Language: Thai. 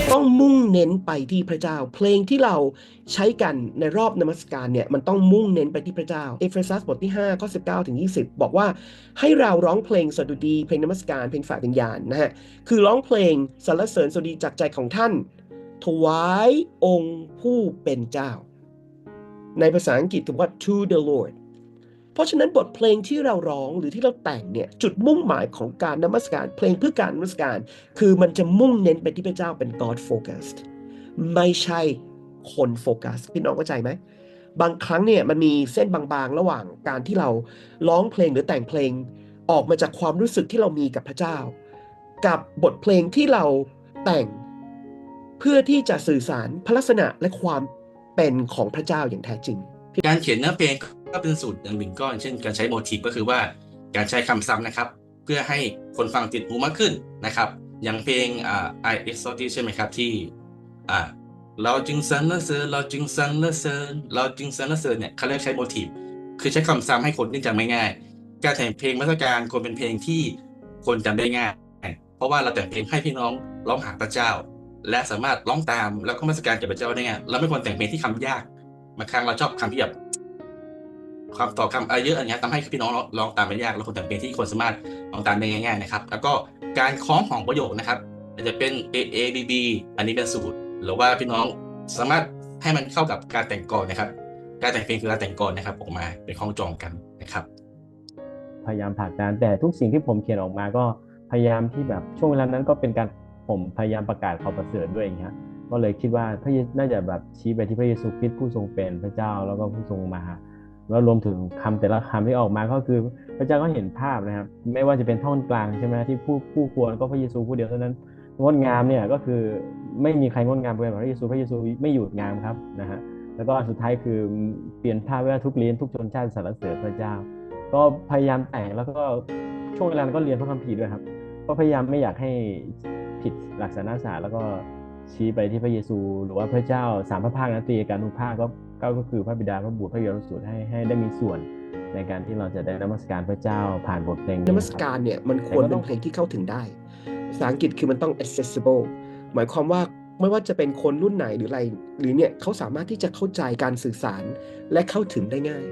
จะต้องมุ่งเน้นไปที่พระเจ้า เพลงที่เราใช้กันในรอบนมัสการเนี่ยมันต้องมุ่งเน้นไปที่พระเจ้าเอเฟซัสบทที่5ข้อ19ถึง20 บอกว่าให้เราร้องเพลงสดุดี เพลงนมัสการเพลงฝ่ายวิญญาณนะฮะคือร้องเพลงสรรเสริญสดุดีจากใจของท่าน ถวายองค์ผู้เป็นเจ้า ในภาษาอังกฤษถือว่า to the Lord เพราะฉะนั้นบทเพลงที่เราร้องหรือที่เราแต่งเนี่ยจุดมุ่งหมายของการนมัสการ เพลงเพื่อการนมัสการ คือมันจะมุ่งเน้นไปที่พระเจ้าเป็น God focused ไม่ใช่คนโฟกัสพี่น้องเข้าใจไหมบางครั้งเนี่ยมันมีเส้นบางๆ ระหว่างการที่เราร้องเพลงหรือแต่งเพลงออกมาจากความรู้สึกที่เรามีกับพระเจ้า กับบทเพลงที่เราแต่งเพื่อที่จะสื่อสารพลักษณะและความเป็นของพระเจ้าอย่างแท้จริง การเขียนเนื้อเพลง ก็เป็นสูตรอย่างหนึ่งก็อย่างเช่นการใช้โมทีฟก็คือว่าการใช้คำซ้ำนะครับ เพื่อให้คนฟังติดหูมากขึ้นนะครับ อย่างเพลงอ่า I Exalted ใช่ไหมครับที่อ่าเราจึงสรรเสริญเราจึงสรรเสริญเราจึงสรรเสริญเนี่ยเขาเรียกใช้โมทีฟคือใช้คำซ้ำให้คนที่จำง่ายการแต่งเพลงมาตรการควรเป็นเพลงที่คนจำได้ง่าย เพราะว่าเราแต่งเพลงให้พี่น้องร้องหาพระเจ้า และสามารถร้องตามแล้วก็มาตรการกับพระเจ้าได้ง่ายเราไม่ควรแต่งเพลงที่คำยากบางครั้งเราชอบคำที่แบบ ความต่อคำอะไรเยอะอันเนี้ยทำให้พี่น้องร้องตามไม่ยากเราควรแต่งเพลงที่คนสามารถร้องตามได้ง่ายๆนะครับ แล้วก็การคล้องของประโยคนะครับอาจจะเป็น A A B B อันนี้เป็นสูตร หรือว่าพี่น้องสามารถให้มันเข้ากับการแต่งก่อนนะครับ การแต่งเพลงคือการแต่งก่อนนะครับ ออกมาเป็นข้องจองกันนะครับ พยายามผลักดันแต่ทุกสิ่งที่ผมเขียนออกมาก็พยายามที่แบบช่วงเวลานั้นก็เป็นการผมพยายามประกาศข่าวประเสริฐด้วยอย่างเงี้ยก็เลยคิดว่าพระเยซูน่าจะแบบชี้ไปที่พระเยซูคริสต์ผู้ทรงเป็นพระเจ้าแล้วก็ผู้ทรงมา แล้วรวมถึงคำแต่ละคำที่ออกมาก็คือพระเจ้าก็เห็นภาพนะครับ ไม่ว่าจะเป็นท่อนกลางใช่ไหมที่ผู้ผู้ควรก็พระเยซูผู้เดียวเท่านั้นงดงามเนี่ยก็คือไม่มีใครงดงามไปกว่าพระเยซูพระเยซูไม่หยุดงามครับนะฮะแล้วก็สุดท้ายคือเปลี่ยนภาพว่าทุกเลี้ยนทุกชนชาติสรรเสริญพระเจ้า ก็พยายามแต่งแล้วก็ช่วงเวลานั้นก็เรียนพระคัมภีร์ด้วยครับ ก็พยายามไม่อยากให้ผิดหลักศาสนศาสตร์แล้วก็ ชี้ไปที่พระเยซู หรือว่าพระเจ้าสามพระภาคนั้นตรีกานุภาคก็ก็คือพระบิดาพระบุตรพระยรสูตรให้ให้ได้มีส่วนในการที่เราจะได้นมัสการพระเจ้าผ่านบทเพลงนมัสการเนี่ยมันควรเป็นเพลงที่เข้าถึงได้ ภาษาอังกฤษคือมันต้อง accessible หมายความว่าไม่ว่าจะเป็นคนรุ่นไหนหรืออะไร หรือเนี่ยเขาสามารถที่จะเข้าใจการสื่อสารและเข้าถึงได้ง่าย